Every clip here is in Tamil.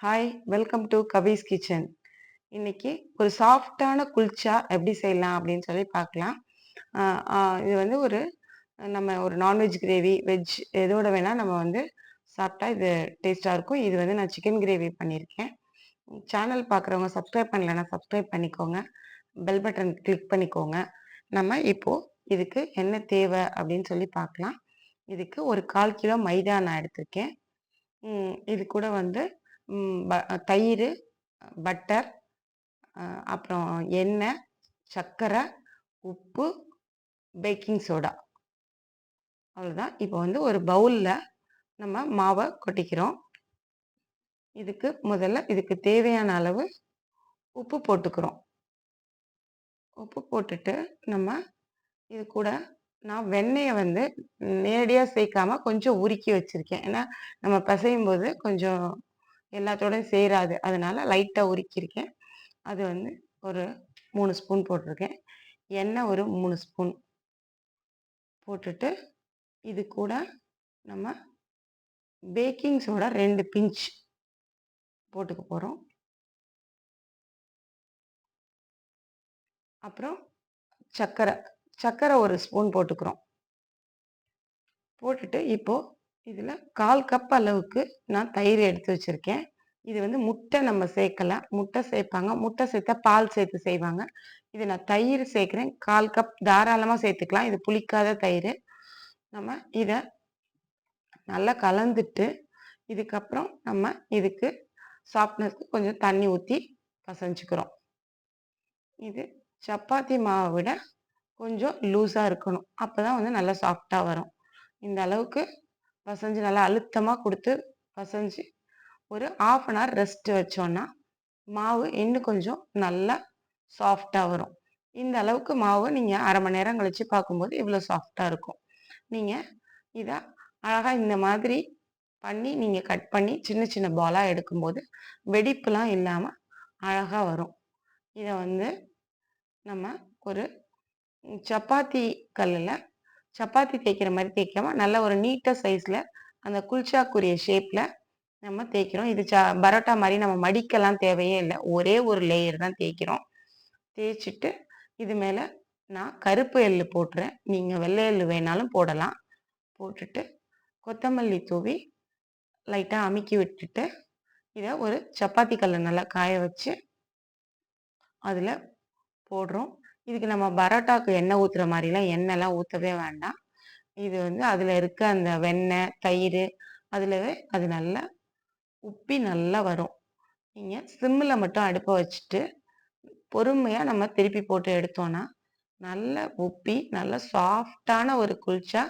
Hi welcome to Kabis kitchen இன்னைக்கு ஒரு சாஃப்டான குல்ச்சா எப்படி செய்யலாம் அப்படின்னு சொல்லி பார்க்கலாம். இது வந்து ஒரு நம்ம ஒரு நான்வெஜ் கிரேவி வெஜ் எதோட வேணால் நம்ம வந்து சாப்பிட்டா இது டேஸ்ட்டாக இருக்கும். இது வந்து நான் சிக்கன் கிரேவி பண்ணியிருக்கேன். சேனல் பார்க்குறவங்க சப்ஸ்கிரைப் பண்ணலைன்னா சப்ஸ்கிரைப் பண்ணிக்கோங்க. பெல் பட்டன் கிளிக் பண்ணிக்கோங்க. நம்ம இப்போது இதுக்கு என்ன தேவை அப்படின்னு சொல்லி பார்க்கலாம். இதுக்கு ஒரு கால் கிலோ மைதா நான் எடுத்திருக்கேன். இது கூட வந்து தயிர் பட்டர் அப்புறம் எண்ணெய் சர்க்கரை உப்பு பேக்கிங் சோடா. அவ்வளோதான். இப்போ வந்து ஒரு பவுலில் நம்ம மாவை கொட்டிக்கிறோம். இதுக்கு முதல்ல இதுக்கு தேவையான அளவு உப்பு போட்டுக்கிறோம். உப்பு போட்டுட்டு நம்ம இது கூட நான் வெண்ணெயை வந்து நேரடியாக சேர்க்காம கொஞ்சம் உருக்கி வச்சுருக்கேன். ஏன்னா நம்ம பிசையும் போது கொஞ்சம் எல்லாத்தோடையும் சேராது. அதனால லைட்டாக உருக்கியிருக்கேன். அது வந்து ஒரு மூணு ஸ்பூன் போட்டிருக்கேன். எண்ணெய் ஒரு மூணு ஸ்பூன் போட்டுட்டு இது கூட நம்ம பேக்கிங் சோடா ரெண்டு பிஞ்ச் போட்டுக்க போகிறோம் அப்புறம் சர்க்கரை சர்க்கரை ஒரு ஸ்பூன் போட்டுக்கிறோம். போட்டுட்டு இப்போது இதில் கால் கப் அளவுக்கு நான் தயிர் எடுத்து வச்சுருக்கேன். இது வந்து முட்டை நம்ம சேர்க்கல முட்டை சேர்ப்பாங்க. முட்டை சேர்த்தா பால் சேர்த்து செய்வாங்க. இது நான் தயிர் சேர்க்குறேன். கால் கப் தாராளமாக சேர்த்துக்கலாம். இது புளிக்காத தயிர். நம்ம இதை நல்லா கலந்துட்டு இதுக்கப்புறம் நம்ம இதுக்கு சாஃப்ட்னஸ்க்கு கொஞ்சம் தண்ணி ஊற்றி பசஞ்சிக்கிறோம். இது சப்பாத்தி மாவை விட கொஞ்சம் லூஸாக இருக்கணும். அப்போ தான் வந்து நல்லா சாஃப்டாக வரும். இந்த அளவுக்கு பசைஞ்சு நல்லா அழுத்தமாக கொடுத்து பசைஞ்சு ஒரு ஆஃப் அன் ஹவர் ரெஸ்ட் வச்சோன்னா மாவு இன்னும் கொஞ்சம் நல்லா சாஃப்டாக வரும். இந்த அளவுக்கு மாவு நீங்கள் அரை மணி நேரம் கழித்து பார்க்கும்போது இவ்வளோ சாஃப்டாக இருக்கும். நீங்கள் இதை அழகாக இந்த மாதிரி பண்ணி நீங்கள் கட் பண்ணி சின்ன சின்ன பாலாக எடுக்கும்போது வெடிப்புலாம் இல்லாமல் அழகாக வரும். இதை வந்து நம்ம ஒரு சப்பாத்தி கல்லில் சப்பாத்தி தேய்க்கிற மாதிரி தேய்க்காம நல்ல ஒரு நீட்டாக சைஸில் அந்த குல்ச்சாக்குரிய ஷேப்பில் நம்ம தேய்க்கிறோம். இது ச பரோட்டா மாதிரி நம்ம மடிக்கலாம் தேவையே இல்லை. ஒரே ஒரு லேயர் தான் தேய்க்கிறோம். தேய்ச்சிட்டு இது மேலே நான் கருப்பு எள்ளு போட்டுறேன். நீங்கள் வெள்ளை எள்ளு வேணாலும் போடலாம். போட்டுட்டு கொத்தமல்லி தூவி லைட்டாக அமுக்கி விட்டுட்டு இதை ஒரு சப்பாத்தி கல்லை நல்லா காய வச்சு அதில் போடுறோம். இதுக்கு நம்ம பரோட்டாக்கு எண்ணெய் ஊற்றுற மாதிரிலாம் எண்ணெய்லாம் ஊற்றவே வேண்டாம். இது வந்து அதில் இருக்க அந்த வெண்ணெய் தயிர் அதிலவே அது நல்லா உப்பி நல்லா வரும். நீங்கள் சிம்மில் மட்டும் அடுப்பை வச்சுட்டு பொறுமையாக நம்ம திருப்பி போட்டு எடுத்தோன்னா நல்ல உப்பி நல்ல சாஃப்டான ஒரு குல்ச்சா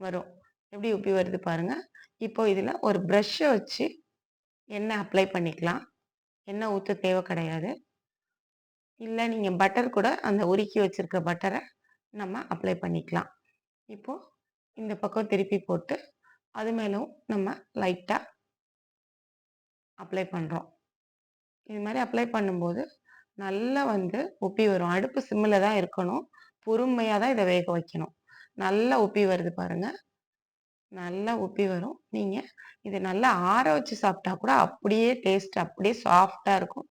வரும். எப்படி உப்பி வருது பாருங்கள் இப்போ இதில் ஒரு ப்ரஷ்ஷை வச்சு எண்ணெய் அப்ளை பண்ணிக்கலாம். எண்ணெய் ஊற்ற தேவை கிடையாது. இல்லை நீங்கள் பட்டர் கூட அந்த உருக்கி வச்சுருக்க பட்டரை நம்ம அப்ளை பண்ணிக்கலாம். இப்போது இந்த பக்கம் திருப்பி போட்டு அது மேலும் நம்ம லைட்டாக அப்ளை பண்ணுறோம் இது மாதிரி அப்ளை பண்ணும்போது நல்லா வந்து உப்பி வரும். அடுப்பு சிம்மில் தான் இருக்கணும். பொறுமையாக தான் இதை வேக வைக்கணும். நல்லா உப்பி வருது பாருங்கள் நல்லா உப்பி வரும். நீங்கள் இதை நல்லா ஆற வச்சு சாப்பிட்டா கூட அப்படியே டேஸ்ட் அப்படியே சாஃப்டாக இருக்கும்.